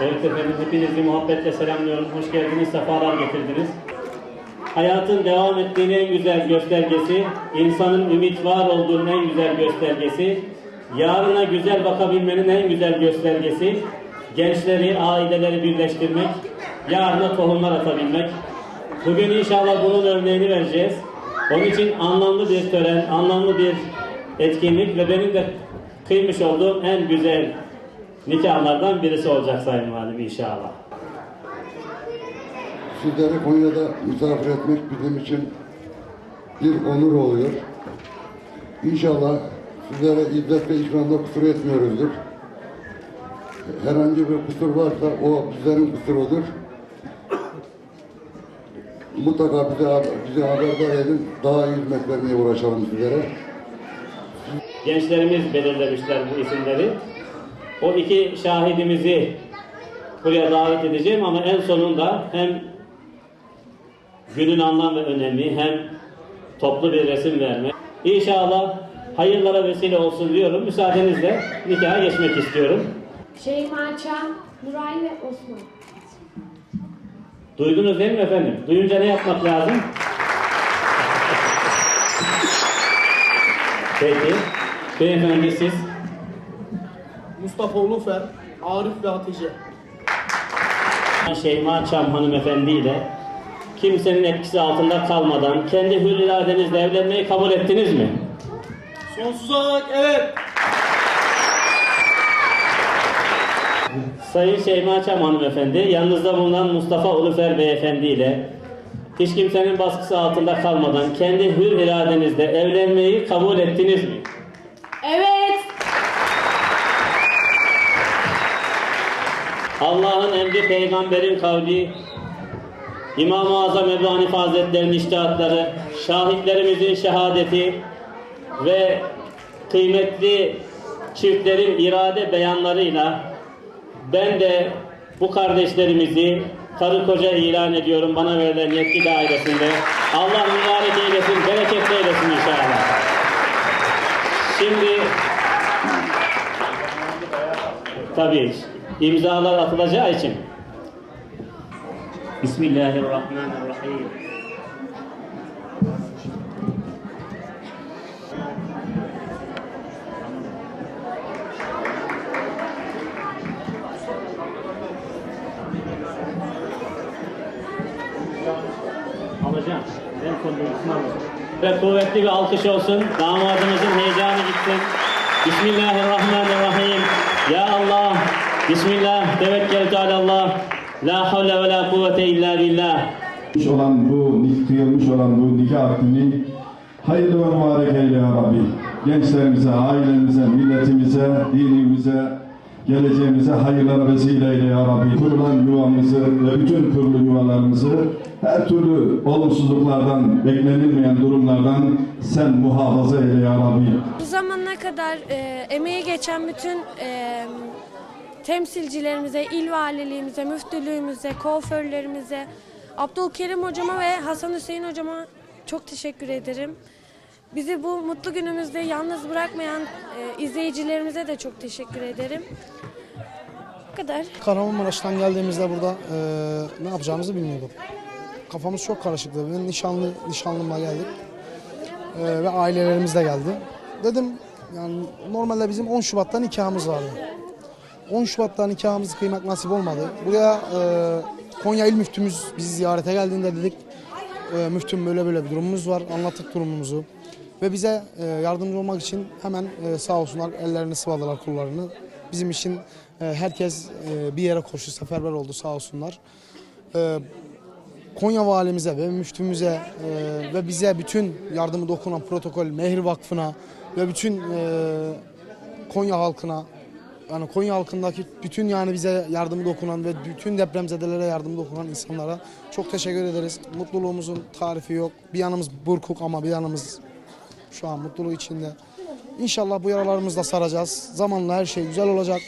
Evet efendim hepinizi muhabbetle selamlıyorum. Hoş geldiniz, sefalar getirdiniz. Hayatın devam ettiğinin en güzel göstergesi, insanın ümit var olduğunun en güzel göstergesi, yarına güzel bakabilmenin en güzel göstergesi, gençleri, aileleri birleştirmek, yarına tohumlar atabilmek. Bugün inşallah bunun örneğini vereceğiz. Onun için anlamlı bir tören, anlamlı bir etkinlik ve benim de kıymış olduğum en güzel nikahlardan birisi olacak Sayın Valim inşallah. Sizleri Konya'da misafir etmek bizim için bir onur oluyor. İnşallah sizlere izzet ve ikramda kusur etmiyoruzdur. Herhangi bir kusur varsa o bizlerin kusurudur. Mutlaka bize, bize haberdar edin. Daha iyi hizmet vermeye uğraşalım sizlere. Gençlerimiz belirlemişler bu isimleri. O iki şahidimizi buraya davet edeceğim ama en sonunda hem günün anlam ve önemi hem toplu bir resim verme. İnşallah hayırlara vesile olsun diyorum. Müsaadenizle nikaha geçmek istiyorum. Şeyma Çam, Nuray ve Osman. Duydunuz değil mi efendim? Duyunca ne yapmak lazım? Peki. Beyefendi siz Mustafa Ulufer, Arif ve Hatice. Şeyma Çam hanımefendi ile kimsenin etkisi altında kalmadan kendi hür iradenizle evlenmeyi kabul ettiniz mi? Sonsuza olarak evet. Sayın Şeyma Çam hanımefendi, yanınızda bulunan Mustafa Ulufer beyefendi ile hiç kimsenin baskısı altında kalmadan kendi hür iradenizle evlenmeyi kabul ettiniz mi? Evet. Allah'ın emri peygamberin kavli, İmam-ı Azam Ebu Hanife Hazretleri'nin iştihatları, şahitlerimizin şehadeti ve kıymetli çiftlerin irade beyanlarıyla ben de bu kardeşlerimizi karı koca ilan ediyorum bana verilen yetki dairesinde. Allah mübarek eylesin, bereketli eylesin inşallah. Şimdi Tabii imzalar atılacağı için. Bismillahirrahmanirrahim. Alacağım. Ben kontrolünü alacağım. Ve kuvvetli bir alkış olsun. Damadımızın heyecanı gitsin. Bismillahirrahmanirrahim. Allah. Bismillah. Tevekkeltu alallah. La havle ve la kuvvete illa billah. Kıyılmış olan bu kıyılmış olan bu nikah akdini hayırlı ve mübarek eyle ya Rabbi. Gençlerimize, ailemize, milletimize, dinimize, geleceğimize hayırlara vesile eyle ya Rabbi. Kurulan yuvamızı ve bütün kurulu yuvalarımızı her türlü olumsuzluklardan, beklenilmeyen durumlardan sen muhafaza eyle ya Rabbi. Bu zamana kadar e, emeği geçen bütün e, temsilcilerimize, il valiliğimize, müftülüğümüze, kuaförlerimize, Abdülkerim hocama ve Hasan Hüseyin hocama çok teşekkür ederim. Bizi bu mutlu günümüzde yalnız bırakmayan e, izleyicilerimize de çok teşekkür ederim. Bu kadar. Kahramanmaraş'tan geldiğimizde burada eee, ne yapacağımızı bilmiyorduk. Kafamız çok karışıktı. Ben nişanlı nişanlımla geldik. Eee, ve ailelerimiz de geldi. Dedim yani normalde bizim 10 Şubat'ta nikahımız vardı. 10 Şubat'ta nikahımızı kıymak nasip olmadı. Buraya eee, Konya İl Müftümüz bizi ziyarete geldiğinde dedik eee, müftüm böyle böyle bir durumumuz var. Anlattık durumumuzu. Ve bize eee, yardımcı olmak için hemen eee, sağ olsunlar ellerini sıvadılar kullarını. Bizim için eee, herkes eee, bir yere koştu, seferber oldu sağ olsunlar. Eee, Konya valimize ve müftümüze eee, ve bize bütün yardımı dokunan protokol, Mehir Vakfı'na ve bütün eee, Konya halkına yani Konya halkındaki bütün yani bize yardımı dokunan ve bütün depremzedelere yardımı dokunan insanlara çok teşekkür ederiz. Mutluluğumuzun tarifi yok. Bir yanımız burkuk ama bir yanımız şu an mutluluğu içinde. İnşallah bu yaralarımızı da saracağız. Zamanla her şey güzel olacak.